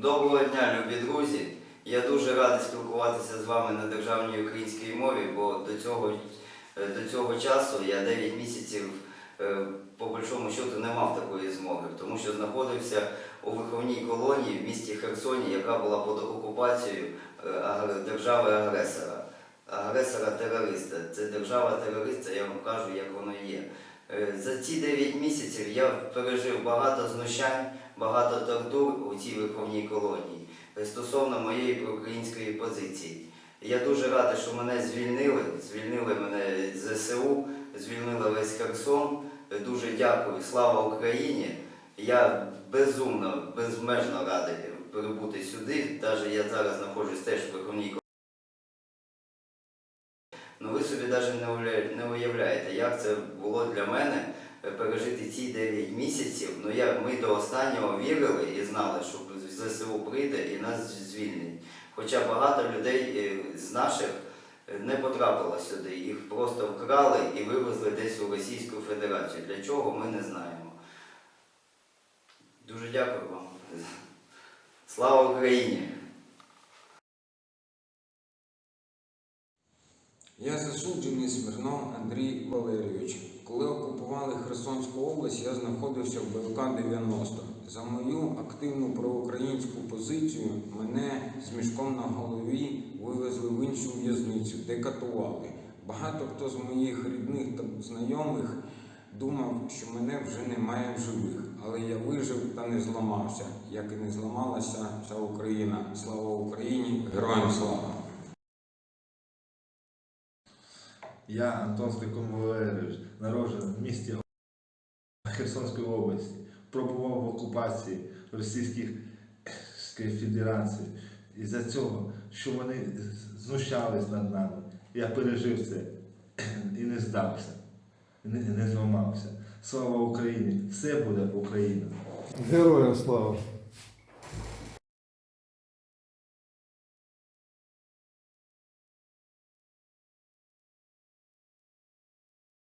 Доброго дня, любі друзі. Я дуже радий спілкуватися з вами на державній українській мові, бо до цього, е, до цього часу я 9 місяців е, по большому счету не мав такої змоги, тому що знаходився у виховній колонії в місті Херсоні, яка була під окупацією е, держави-агресора. Агресора-терориста. Це держава-терорист, я вам кажу, як воно є. Е, За ці 9 місяців я пережив багато знущань, багато тортур у цій виховній колонії е, стосовно моєї проукраїнської позиції. Я дуже радий, що мене звільнили, звільнили мене з ЗСУ, звільнили весь Херсон. Е, Дуже дякую, слава Україні. Я безумно, безмежно радий прибути сюди. Навіть я зараз знаходжусь теж в виховній колонії. Ну ви собі навіть не уявляєте, як це було для мене е, пережити ці 9 місяців. Ну як ми до останнього вірили і знали, що ЗСУ прийде і нас звільнить. Хоча багато людей е, з наших е, не потрапило сюди, їх просто вкрали і вивезли десь у Російську Федерацію. Для чого ми не знаємо. Дуже дякую вам. Слава Україні! Я засуджений Смірнов Андрій Валерійович. Коли окупували Херсонську область, я знаходився в БЛК 90. За мою активну проукраїнську позицію мене з мішком на голові вивезли в іншу в'язницю, де катували. Багато хто з моїх рідних та знайомих думав, що мене вже немає в живих, але я вижив та не зламався, як і не зламалася вся Україна. Слава Україні! Героям слава! Я, Антон Валерійович, народжений в місті Херсонської області, пробував в окупації Російської Федерації. І за цього, що вони знущались над нами, я пережив це і не здався, не зламався. Слава Україні! Все буде Україна! Героям слава!